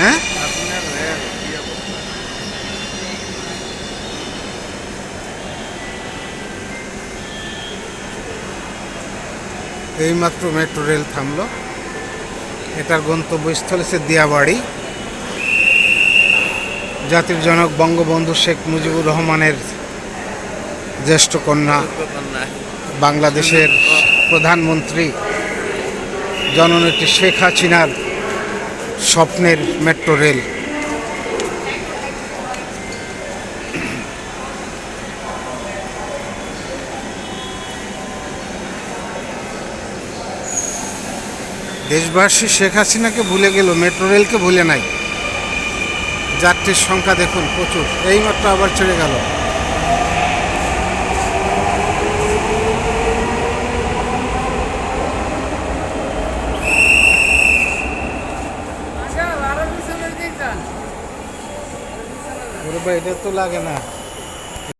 হ্যাঁ? এইমাত্র metro rail থামলো। এটার গন্তব্যস্থল হচ্ছে দিয়াবাড়ি। জাতির জনক বঙ্গবন্ধু শেখ মুজিবুর রহমানের জ্যেষ্ঠ কন্যা, বাংলাদেশের প্রধানমন্ত্রী, জননেত্রী শেখ হাসিনার স্বপ্নের মেট্রো রেল। দেশবাসী শেখ হাসিনাকে ভুলে গেল, মেট্রো রেলকে ভুলে নাই। যাত্রীর সংখ্যা দেখুন প্রচুর, এইমাত্র আবার ছেড়ে গেল। ওরে ভাই এটা তো লাগে না